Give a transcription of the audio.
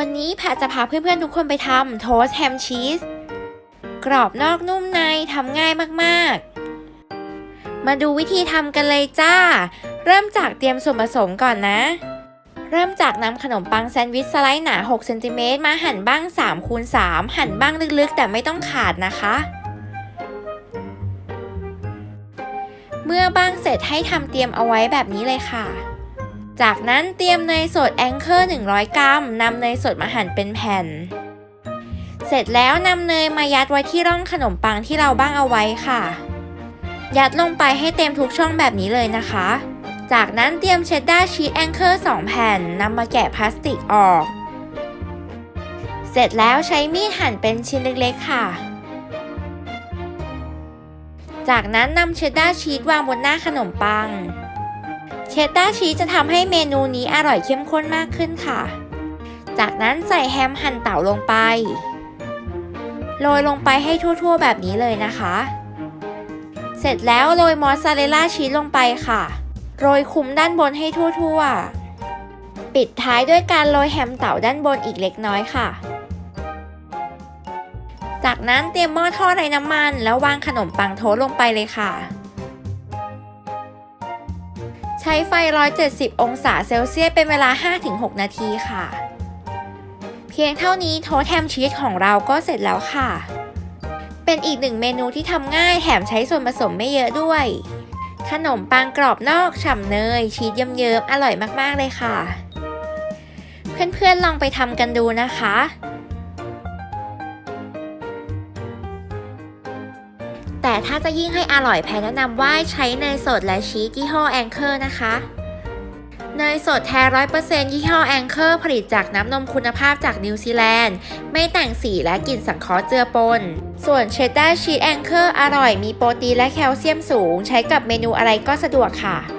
วันนี้แพทจะพาเพื่อนๆทุกคนไปทำโทสต์แฮมชีส กรอบนอกนุ่มในทำง่ายมากๆ มาดูวิธีทำกันเลยจ้า เริ่มจากเตรียมส่วนผสมก่อนนะ เริ่มจากนำขนมปังแซนด์วิชสไลด์หนา 6 เซนติเมตรมาหั่นบ้าง3คูณ3หั่นบ้างลึกๆ แต่ไม่ต้องขาดนะคะ เมื่อบ้างเสร็จให้ทำเตรียมเอาไว้แบบนี้เลยค่ะ จากนั้นเตรียมเนยสดแองเกอร์100 กรัมนำเนยสดมาหั่นเป็นแผ่น เสร็จแล้วนำเนยมายัดไว้ที่ร่องขนมปังที่เราบ้างเอาไว้ค่ะ ยัดลงไปให้เต็มทุกช่องแบบนี้เลยนะคะ จากนั้นเตรียมเชดดาร์ชีสแองเกอร์2แผ่นนำมาแกะพลาสติกออก เสร็จแล้วใช้มีดหั่นเป็นชิ้นเล็กๆค่ะจากนั้นนำเชดดาร์ชีสวางบนหน้าขนมปัง เชดดาร์ชีสจะทำให้เมนูนี้อร่อยเข้มข้นมากขึ้นค่ะ จากนั้นใส่แฮมหั่นเต่าลงไป โรยลงไปให้ทั่วๆแบบนี้เลยนะคะ เสร็จแล้วโรยมอสซาเรลล่าชีสลงไปค่ะ โรยคลุมด้านบนให้ทั่วๆ ปิดท้ายด้วยการโรยแฮมเต่าด้านบนอีกเล็กน้อยค่ะ จากนั้นเตรียมหม้อทอดไร้น้ำมัน แล้ววางขนมปังโทสต์ลงไปเลยค่ะ ช้ไฟ 170 องศาเซลเซียสเป็นเวลา 5-6 นาทีค่ะ เพียงเท่านี้โทสต์แฮมชีสของเราก็เสร็จแล้วค่ะ เป็นอีกหนึ่งเมนูที่ทำง่ายแถมใช้ส่วนผสมไม่เยอะด้วย ขนมปังกรอบนอกฉ่ำเนย ชีสเยิ้มๆอร่อยมากๆเลยค่ะ เพื่อนๆลองไปทำกันดูนะคะ แต่ถ้าจะยิ่งให้อร่อยแพนแนะนำว่าใช้เนยสดและชีสยี่ห้อแองเกอร์นะคะ เนยสดแท้ร้อยเปอร์เซ็นต์ยี่ห้อแองเกอร์ผลิตจากน้ำนมคุณภาพจากนิวซีแลนด์ ไม่แต่งสีและกลิ่นสังเคราะห์เจือปน ส่วนเชดดาร์ชีสแองเกอร์อร่อยมีโปรตีนและแคลเซียมสูง ใช้กับเมนูอะไรก็สะดวกค่ะ